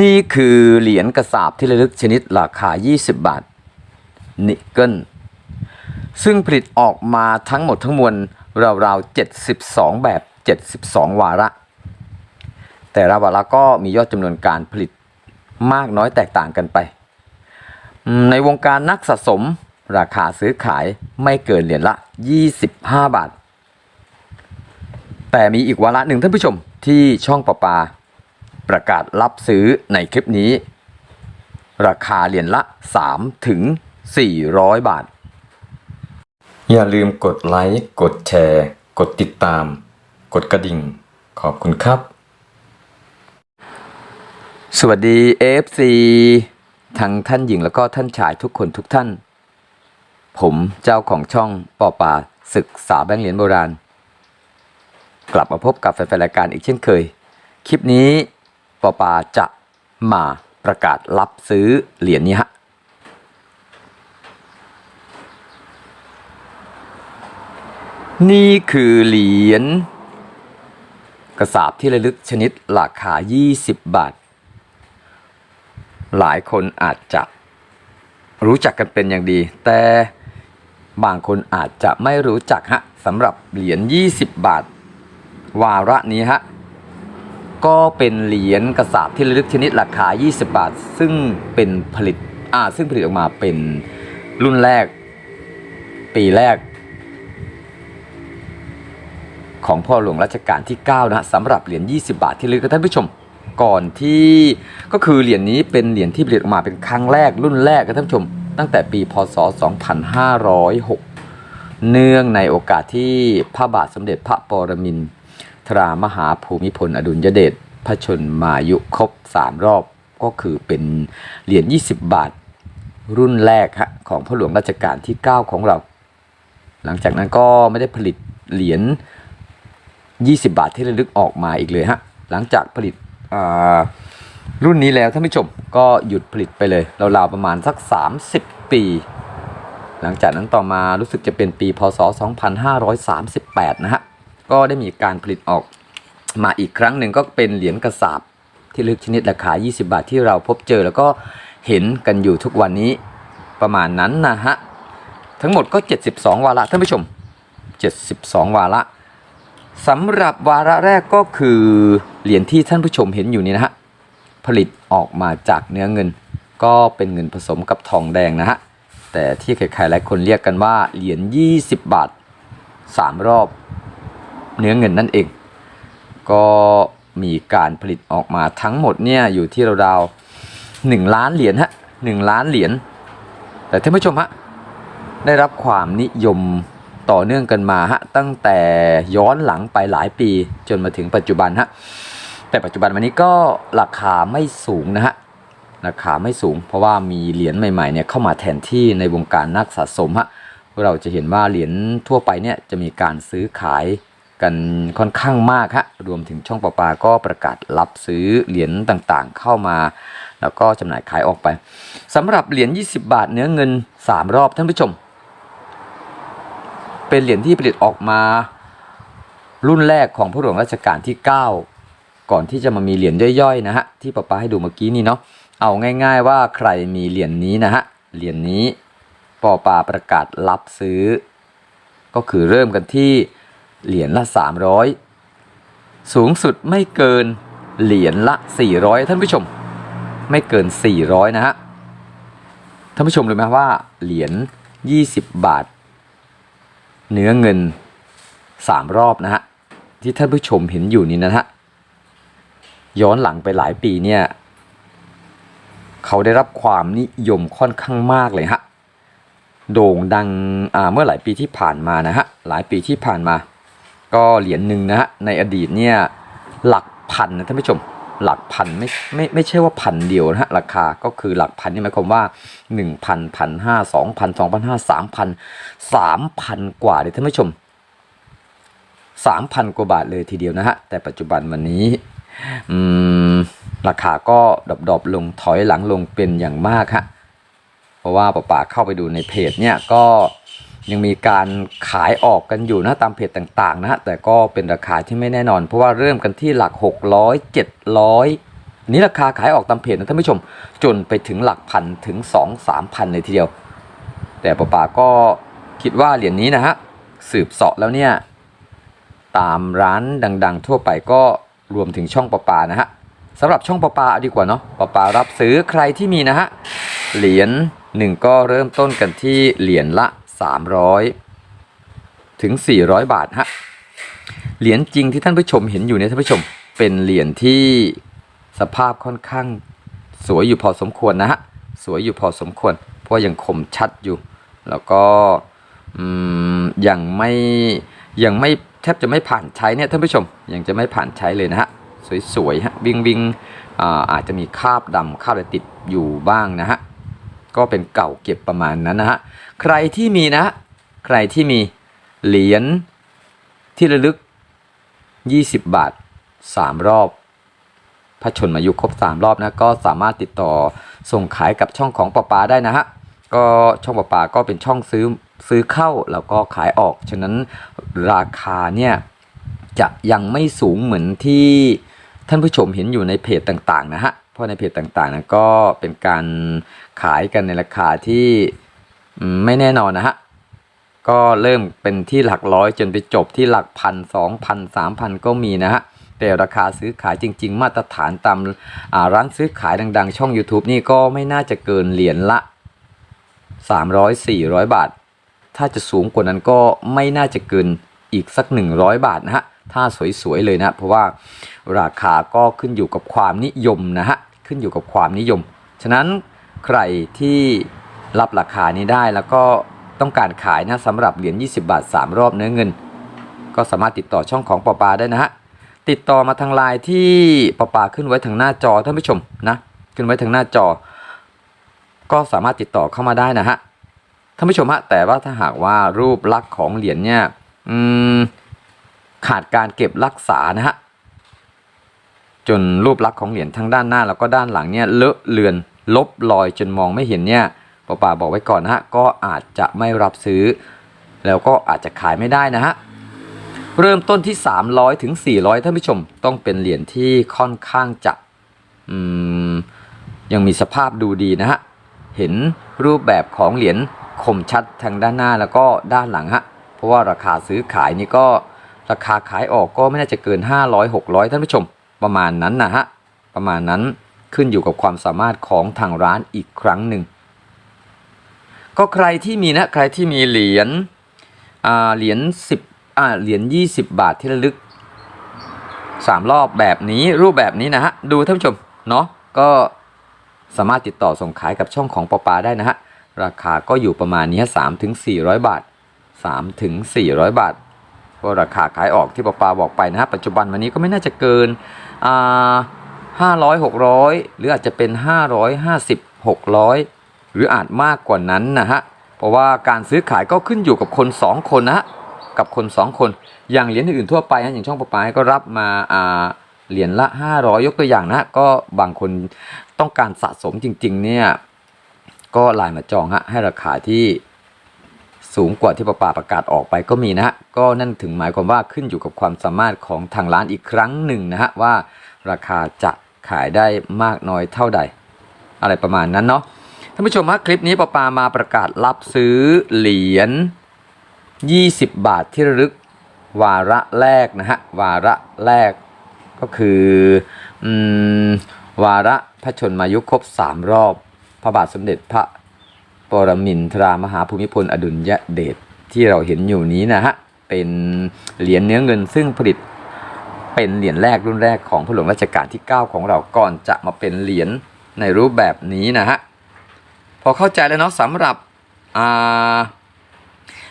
นี่คือเหรียญกระสาบที่ระลึกชนิดราคา 20 บาท นิกเกิล ซึ่งผลิตออกมาทั้งหมดทั้งมวลราวๆ 72 แบบ 72 วาระ แต่ละวาระก็มียอดจำนวนการผลิตมากน้อยแตกต่างกันไป ในวงการนักสะสมราคาซื้อขายไม่เกินเหรียญละ 25 บาท แต่มีอีกวาระหนึ่งท่านผู้ชมที่ช่องประปา ประกาศรับซื้อในคลิปนี้ ราคาเหรียญละ 3 ถึง 400 บาท อย่าลืมกดไลค์ กดแชร์ กดติดตาม กดกระดิ่ง ขอบคุณครับ สวัสดี FC ทั้งท่านหญิงแล้วก็ท่านชายทุกคนทุกท่าน ผมเจ้าของช่องปอปาศึกษาแบงค์เหรียญโบราณ กลับมาพบกับแฟนๆรายการอีกเช่นเคย คลิปนี้ ปปาจะมาประกาศรับซื้อเหรียญนี้ฮะนี่คือเหรียญกระสาบที่ระลึกชนิดราคา 20 บาท หลายคนอาจจะรู้จักกันเป็นอย่างดี แต่บางคนอาจจะไม่รู้จักฮะสำหรับเหรียญ 20 บาท วาระนี้ฮะ ก็เป็นเหรียญกระสาบที่ระลึกชนิดราคา 20 บาท ซึ่งเป็นผลิตอ่าซึ่งผลิตออกมาเป็นรุ่นแรก ปีแรก ของพ่อหลวงรัชกาลที่ 9 นะฮะสำหรับเหรียญ 20 บาทที่ระลึกกับท่านผู้ชมก่อนที่ก็คือเหรียญนี้เป็นเหรียญที่ผลิตออกมาเป็นครั้งแรกรุ่นแรกกับท่านผู้ชม ตั้งแต่ปีพศ 2506 เนื่องในโอกาสที่พระบาทสมเด็จพระปรมินทร์ามหาภูมิพลอดุลยเดชพระชนมายุครบ3 รอบก็คือเป็นเหรียญ 20 บาท รุ่นแรกฮะของพ่อหลวงรัชกาลที่ 9 ของเรา หลังจากนั้นก็ไม่ได้ผลิตเหรียญ 20 บาทที่ระลึกออกมาอีกเลยฮะหลังจากผลิตรุ่นนี้แล้วท่านผู้ชมก็หยุดผลิตไปเลยราวๆประมาณสัก 30 ปี หลังจากนั้นต่อมารู้สึกจะเป็นปีพศ 2538 นะฮะ ก็ได้มีการผลิตออกมาอีกครั้งหนึ่งก็เป็นเหรียญกระสาบที่ลึกชนิดราคา 20 บาทที่เราพบเจอแล้วก็เห็นกันอยู่ทุกวันนี้ประมาณนั้นนะฮะ ทั้งหมดก็ 72 วาระท่านผู้ชม 72 วาระสำหรับวาระแรกก็คือเหรียญที่ท่านผู้ชมเห็นอยู่นี่นะฮะ ผลิตออกมาจากเนื้อเงิน ก็เป็นเงินผสมกับทองแดงนะฮะ แต่ที่ใครๆหลายคนเรียกกันว่าเหรียญ20 บาท 3 รอบ เนื้อเงินนั่นเอง ก็มีการผลิตออกมาทั้งหมดเนี่ยอยู่ที่ราวๆหนึ่งล้านเหรียญฮะหนึ่งล้านเหรียญแต่ท่านผู้ชมฮะได้รับความนิยมต่อเนื่องกันมาฮะตั้งแต่ย้อนหลังไปหลายปีจนมาถึงปัจจุบันฮะแต่ปัจจุบันวันนี้ก็ราคาไม่สูงนะฮะราคาไม่สูง เพราะว่ามีเหรียญใหม่ๆเนี่ยเข้ามาแทนที่ในวงการนักสะสมฮะเราจะเห็นว่าเหรียญทั่วไปเนี่ยจะมีการซื้อขาย กันค่อนข้างมากฮะรวมถึงช่องประปาก็ประกาศรับซื้อเหรียญต่างๆ เข้ามา แล้วก็จำหน่ายขายออกไปสำหรับเหรียญ 20 บาทเนื้อเงิน 3 รอบท่านผู้ชม เป็นเหรียญที่ผลิตออกมา รุ่นแรกของพระหลวงรัชกาลที่ 9 ก่อนที่จะมามีเหรียญย่อยๆนะฮะที่ป้าป้าให้ดูเมื่อกี้นี่เนาะเอาง่าย ๆ ว่าใครมีเหรียญนี้นะฮะเหรียญนี้ปอปาประกาศรับซื้อ ก็คือเริ่มกันที่ เหรียญละ 300 สูงสุดไม่เกินเหรียญละ 400 ท่านผู้ชม ไม่เกิน 400 นะฮะ ท่านผู้ชมรู้ไหมว่าเหรียญ 20 บาท เนื้อเงิน 3 รอบนะฮะ ที่ท่านผู้ชมเห็นอยู่นี่นะฮะ ย้อนหลังไปหลายปีเนี่ยเขาได้รับความนิยมค่อนข้างมากเลยฮะ โด่งดังเมื่อหลายปีที่ผ่านมานะฮะ หลายปีที่ผ่านมา ก็เหรียญหนึ่งนะฮะในอดีตเนี่ยหลักพันนะท่านผู้ชมหลักพันไม่ไม่ไม่ใช่ว่าพันเดียวนะฮะราคาก็คือหลักพันนี่หมายความว่าหนึ่งพันพันห้าสองพันสองพันห้าสามพันสามพันกว่าเลยท่านผู้ชมสามพันกว่าบาทเลยทีเดียวนะฮะ แต่ปัจจุบันวันนี้ราคาก็ดรอปลงถอยหลังลงเป็นอย่างมากฮะเพราะว่าป้าป่าเข้าไปดูในเพจเนี่ยก็ ยังมีการขายออกกันอยู่นะตามเพจต่างๆนะฮะแต่ก็เป็นราคาที่ไม่แน่นอน เพราะว่าเริ่มกันที่หลัก 600 700 นี้ราคาขายออกตามเพจนะท่านผู้ชม จนไปถึงหลักพันถึงสองสามพันเลยทีเดียว แต่ป้าป๋าก็คิดว่าเหรียญนี้นะฮะสืบเสาะแล้วเนี่ยตามร้านดัง ๆ ทั่วไปก็รวมถึงช่องป้าป๋านะฮะสำหรับช่องป้าป๋าเอาดีกว่าเนาะป้าป๋ารับซื้อใครที่มีนะฮะเหรียญหนึ่งก็เริ่มต้นกันที่เหรียญละ 300 ถึง 400 บาทฮะเหรียญจริงที่ท่านผู้ชมเห็นอยู่เนี่ยท่านผู้ชมเป็นเหรียญที่สภาพค่อนข้างสวยอยู่พอสมควรนะฮะสวยอยู่พอสมควร เพราะยังคมชัดอยู่ แล้วก็ยังไม่ยังไม่แทบจะไม่ผ่านใช้เนี่ยท่านผู้ชมยังจะไม่ผ่านใช้เลยนะฮะสวยๆฮะวิงวิงอ่าอาจจะมีคราบดำคราบอะไรติดอยู่บ้างนะฮะ ก็เป็นเก่าเก็บประมาณนั้นนะฮะใครที่มีนะ ใครที่มีเหรียญที่ระลึก 20 บาท 3 รอบพระชนมายุครบ 3 รอบนะก็สามารถติดต่อส่งขายกับช่องของปอปาได้นะฮะก็ช่องปอปาก็เป็นช่องซื้อซื้อเข้าแล้วก็ขายออก ฉะนั้นราคาเนี่ยจะยังไม่สูงเหมือนที่ท่านผู้ชมเห็นอยู่ในเพจต่างๆนะฮะ เพราะในเพจต่างๆนะก็เป็นการขายกันในราคาที่ไม่แน่นอนนะฮะก็เริ่มเป็นที่หลักร้อยจนไปจบที่หลักพันสองพันสามพันก็มีนะฮะแต่ราคาซื้อขายจริง ๆ มาตรฐานตามร้านซื้อขายดัง ๆ ช่อง YouTube นี่ก็ไม่น่าจะเกินเหรียญละ 300-400 บาท ถ้าจะสูงกว่านั้นก็ไม่น่าจะเกินอีกสัก 100 บาทนะฮะ ถ้าสวย ๆ เลยนะ เพราะว่าราคาก็ขึ้นอยู่กับความนิยมนะฮะ ขึ้นอยู่กับความนิยม ฉะนั้นใครที่รับราคานี้ได้แล้วก็ต้องการขายนะสำหรับเหรียญ20 บาท 3 รอบเนื้อเงิน ก็สามารถติดต่อช่องของปอปาได้นะฮะติดต่อมาทางไลน์ที่ปอปาขึ้นไว้ทางหน้าจอท่านผู้ชมนะขึ้นไว้ทางหน้าจอ ก็สามารถติดต่อเข้ามาได้นะฮะท่านผู้ชมฮะแต่ว่าถ้าหากว่ารูปลักษณ์ของเหรียญเนี่ยขาดการเก็บรักษานะฮะ จนรูปลักษณ์ของเหรียญทั้งด้านหน้าแล้วก็ด้านหลังเนี่ยเลอะเลือนลบรอยจนมองไม่เห็นเนี่ยป้าป่าบอกไว้ก่อนนะฮะก็อาจจะไม่รับซื้อ แล้วก็อาจจะขายไม่ได้นะฮะเริ่มต้นที่ 300ถึง400ท่านผู้ชมต้องเป็นเหรียญที่ค่อนข้างจะยังมีสภาพดูดีนะฮะเห็นรูปแบบของเหรียญคมชัดทางด้านหน้าแล้วก็ด้านหลังฮะเพราะว่าราคาซื้อขายนี่ก็ราคาขายออกก็ไม่น่าจะเกิน 500 600ท่านผู้ชม ประมาณนั้นนะฮะ ประมาณนั้นขึ้นอยู่กับความสามารถของทางร้านอีกครั้งหนึ่ง ก็ใครที่มีนะ ใครที่มีเหรียญเหรียญ10อ่าเหรียญ20บาทที่ระลึก3รอบแบบนี้รูปแบบนี้นะฮะ ดูท่านผู้ชม เนาะก็สามารถติดต่อส่งขายกับช่องของปอปาได้นะฮะ ราคาก็อยู่ประมาณนี้สามถึงสี่ร้อยบาทสามถึงสี่ร้อยบาท ก็ราคาขายออกที่ปปาบอกไปนะฮะปัจจุบันวันนี้ก็ไม่น่าจะเกินอ่าห้าร้อยหกร้อยหรืออาจจะเป็นห้าร้อยห้าสิบหกร้อยหรืออาจมากกว่านั้นนะฮะเพราะว่าการซื้อขายก็ขึ้นอยู่กับคนสองคนนะฮะกับคนสองคน อย่างเหรียญอื่นทั่วไปนะอย่างช่องปปาก็รับมาอ่าเหรียญละ 500 ยกตัวอย่างนะ ก็บางคนต้องการสะสมจริง ๆ เนี่ย ก็ไลน์มาจองฮะให้ราคาที่ สูงกว่าที่ปอปาประกาศออกไปก็มีนะฮะก็นั่นถึงหมายความว่าขึ้นอยู่กับความสามารถของทางร้านอีกครั้งหนึ่งนะฮะว่าราคาจะขายได้มากน้อยเท่าใด อะไรประมาณนั้นเนาะท่านผู้ชมฮะคลิปนี้ปอปามาประกาศรับซื้อเหรียญ20 บาทที่ระลึกวาระแรกนะฮะวาระแรกก็คืออืมวาระพระชนมายุครบ 3 รอบ พระบาทสมเด็จพระ ปรมินทรามหาภูมิพลอดุลยเดชที่เราเห็นอยู่นี้นะฮะ เป็นเหรียญเนื้อเงินซึ่งผลิตเป็นเหรียญแรกรุ่นแรกของพระหลวงรัชกาลที่ 9 ของเราก่อนจะมาเป็นเหรียญในรูปแบบนี้นะฮะ พอเข้าใจแล้วเนาะสำหรับ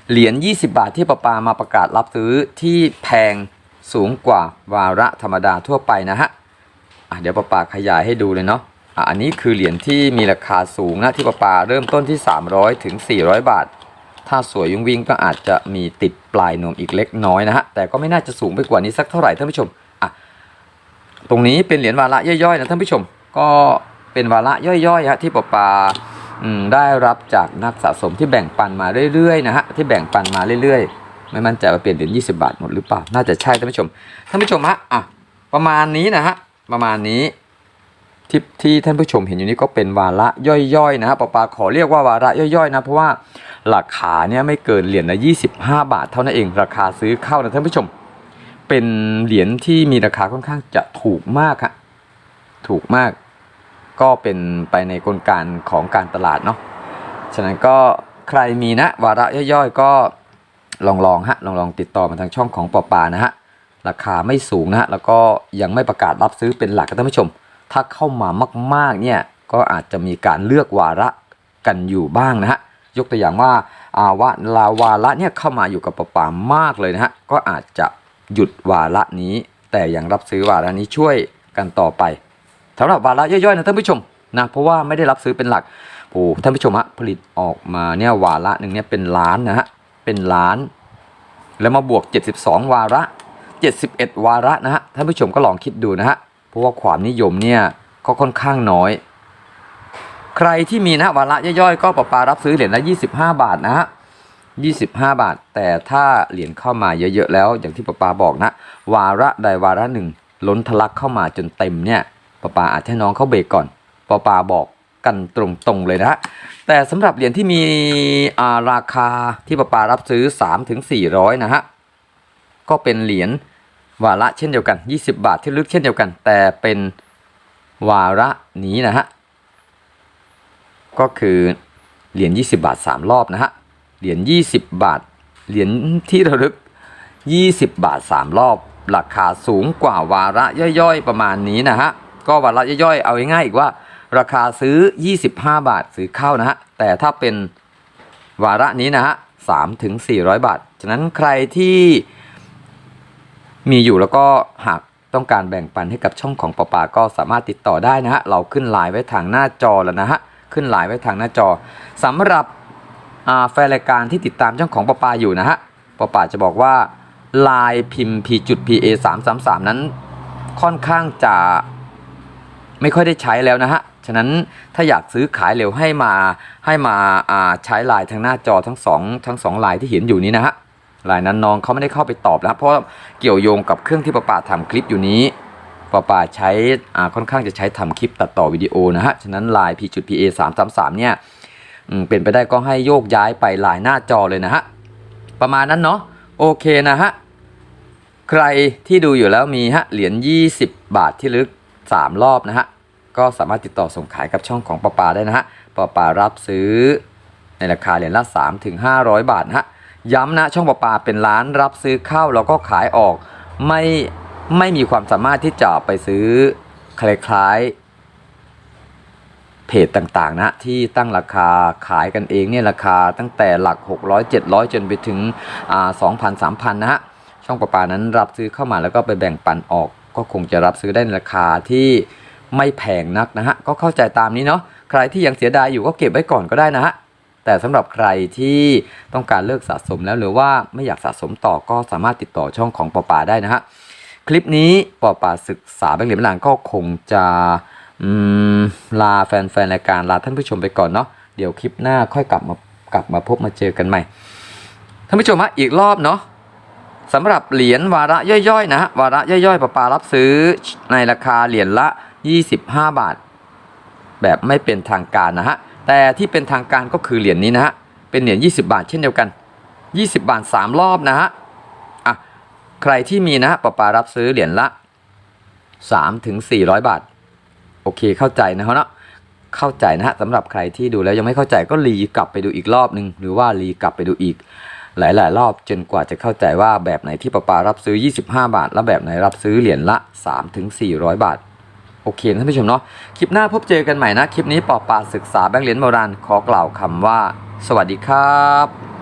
เหรียญ20 บาทที่ประปามาประกาศรับซื้อที่แพงสูงกว่าวาระธรรมดาทั่วไปนะฮะะเดี๋ยวประปาขยายให้ดูเลยเนาะ อันนี้คือเหรียญที่มีราคาสูงนะที่ประปาเริ่มต้นที่ 300ถึง400 บาท ถ้าสวยยุ่งวิ่งก็อาจจะมีติดปลายนวมอีกเล็กน้อยนะฮะแต่ก็ไม่น่าจะสูงไปกว่านี้สักเท่าไหร่ท่านผู้ชมอะตรงนี้เป็นเหรียญวาระย่อยๆนะท่านผู้ชม ก็เป็นวาระย่อยๆฮะที่ประปาได้รับจากนักสะสมที่แบ่งปันมาเรื่อยๆนะฮะที่แบ่งปันมาเรื่อยๆ ไม่มั่นใจว่าเปลี่ยนเหรียญ20 บาทหมดหรือเปล่าน่าจะใช่ท่านผู้ชมท่านผู้ชมฮะอะประมาณนี้นะฮะประมาณนี้ ที่ที่ท่านผู้ชมเห็นอยู่นี้ก็เป็นวาระย่อยๆนะฮะปอปาขอเรียกว่าวาระย่อยๆนะเพราะว่าราคาเนี่ยไม่เกินเหรียญละ25 บาท เท่านั้นเองราคาซื้อเข้านะท่านผู้ชม เป็นเหรียญที่มีราคาค่อนข้างจะถูกมากฮะถูกมาก ก็เป็นไปในกลไกของการตลาดเนาะฉะนั้นก็ใครมีนะวาระย่อยๆ ก็ลองลองฮะลองลองติดต่อมาทางช่องของปอปานะฮะราคาไม่สูงนะฮะแล้วก็ยังไม่ประกาศรับซื้อเป็นหลักนะท่านผู้ชม ถ้าเข้ามามากๆเนี่ยก็อาจจะมีการเลือกวาระกันอยู่บ้างนะฮะยกตัวอย่างว่าอาวะลาวาระเนี่ยเข้ามาอยู่กับปะปามากเลยนะฮะก็อาจจะหยุดวาระนี้ แต่ยังรับซื้อวาระนี้ช่วยกันต่อไปสำหรับวาระย่อยๆนะท่านผู้ชมนะเพราะว่าไม่ได้รับซื้อเป็นหลักโอ้ท่านผู้ชมฮะผลิตออกมาเนี่ยวาระหนึ่งเนี่ยเป็นล้านนะฮะเป็นล้าน แล้วมาบวก 72 วาระ 71 วาระนะฮะท่านผู้ชมก็ลองคิดดูนะฮะ ราะว่าความนิยมเนี่ยก็ค่อนข้างน้อย ใครที่มีนะวาระย่อยๆ ก็ประปารับซื้อเหรียญละ 25 บาทนะฮะ25 บาท แต่ถ้าเหรียญเข้ามาเยอะๆแล้วอย่างที่ประปาบอกนะ วาระใดวาระหนึ่งล้นทะลักเข้ามาจนเต็มเนี่ยประปาอาจให้น้องเขาเบรกก่อนประปาบอกกันตรงๆเลยนะแต่สำหรับเหรียญที่มีาราคาที่ประปารับซื้อ 3-400 นะฮะก็เป็นเหรียญ วาระเช่นเดียวกัน 20 บาทที่ลึกเช่นเดียวกัน แต่เป็นวาระนี้นะฮะ ก็คือเหรียญ20 บาท 3 รอบนะฮะ เหรียญ20 บาท เหรียญที่ระลึก 20 บาท 3 รอบ ราคาสูงกว่าวาระย่อยๆ ประมาณนี้นะฮะ ก็วาระย่อยๆ เอาง่ายๆอีกว่า ราคาซื้อ 25 บาทซื้อเข้านะฮะ แต่ถ้าเป็นวาระนี้นะฮะ3ถึง400 บาท ฉะนั้นใครที่ มีอยู่แล้วก็หากต้องการแบ่งปันให้กับช่องของปอปาก็สามารถติดต่อได้นะฮะเราขึ้นไลน์ไว้ทางหน้าจอแล้วนะฮะขึ้นไลน์ไว้ทางหน้าจอสำหรับแฟนรายการที่ติดตามช่องของปอปาอยู่นะฮะปอปาจะบอกว่าไลน์พิมพ์ p จุด pa 3 3 3 นั้นค่อนข้างจะไม่ค่อยได้ใช้แล้วนะฮะ ฉะนั้นถ้าอยากซื้อขายเร็วให้มาให้มาาใช้ไลน์ทางหน้าจอทั้งสองทั้งสองไลน์ที่เห็นอยู่นี้นะฮะ รายนั้นน้องเขาไม่ได้เข้าไปตอบนะครับเพราะเกี่ยวโยงกับเครื่องที่ป้าป่าทำคลิปอยู่นี้ป้าป่าใช้อ่าค่อนข้างจะใช้ทำคลิปตัดต่อวิดีโอนะฮะฉะนั้นไลน์ p.pa 3 3 3เนี่ยอืมเป็นไปได้ก็ให้โยกย้ายไปไลน์หน้าจอเลยนะฮะประมาณนั้นเนาะโอเคนะฮะใครที่ดูอยู่แล้วมีฮะเหรียญ 20 บาทที่ลึก 3 รอบนะฮะก็สามารถติดต่อส่งขายกับช่องของป้าป่าได้นะฮะป้าป่ารับซื้อในราคาเหรียญละ3ถึง500 บาทนะฮะ ย้ำนะช่องประปาเป็นร้านรับซื้อข้าวแล้วก็ขายออก ไม่ไม่มีความสามารถที่จะไปซื้อคล้ายๆเพจต่างๆ นะ ที่ตั้งราคาขายกันเองเนี่ยราคาตั้งแต่หลัก 600 700 จนไปถึงอ่า2,000 3,000 นะฮะช่องประปานั้นรับซื้อเข้ามาแล้วก็ไปแบ่งปันออก ก็คงจะรับซื้อได้ในราคาที่ไม่แพงนักนะฮะก็เข้าใจตามนี้เนาะใครที่ยังเสียดายอยู่ก็เก็บไว้ก่อนก็ได้นะฮะ แต่สำหรับใครที่ต้องการเลิกสะสมแล้วหรือว่าไม่อยากสะสมต่อก็สามารถติดต่อช่องของปอปาได้นะฮะคลิปนี้ปอปาศึกษาแบงค์เหรียญลังก็คงจะลาแฟนๆรายการลาท่านผู้ชมไปก่อนเนาะเดี๋ยวคลิปหน้าค่อยกลับมากลับมาพบมาเจอกันใหม่ท่านผู้ชมฮะอีกรอบเนาะสำหรับเหรียญวาระย่อยๆนะฮะวาระย่อยๆปอปารับซื้อในราคาเหรียญละ 25 บาท แบบไม่เป็นทางการนะฮะ แต่ที่เป็นทางการก็คือเหรียญนี้นะฮะ เป็นเหรียญ20 บาทเช่นเดียวกัน 20 บาท 3 รอบนะฮะ อะ ใครที่มีนะฮะปปารับซื้อเหรียญละ 3 ถึง 400 บาท โอเคเข้าใจนะเนาะเข้าใจนะฮะสำหรับใครที่ดูแล้วยังไม่เข้าใจก็รีกลับไปดูอีกรอบนึง หรือว่ารีกลับไปดูอีกหลาย ๆ รอบจนกว่าจะเข้าใจว่าแบบไหนที่ปอปารับซื้อ 25 บาท และแบบไหนรับซื้อเหรียญละ3ถึง400 บาท โอเคนะท่านผู้ชมเนาะคลิปหน้าพบเจอกันใหม่นะ คลิปนี้ปอบปาศึกษาแบงค์เหรียญโบราณขอกล่าวคำว่า สวัสดีครับ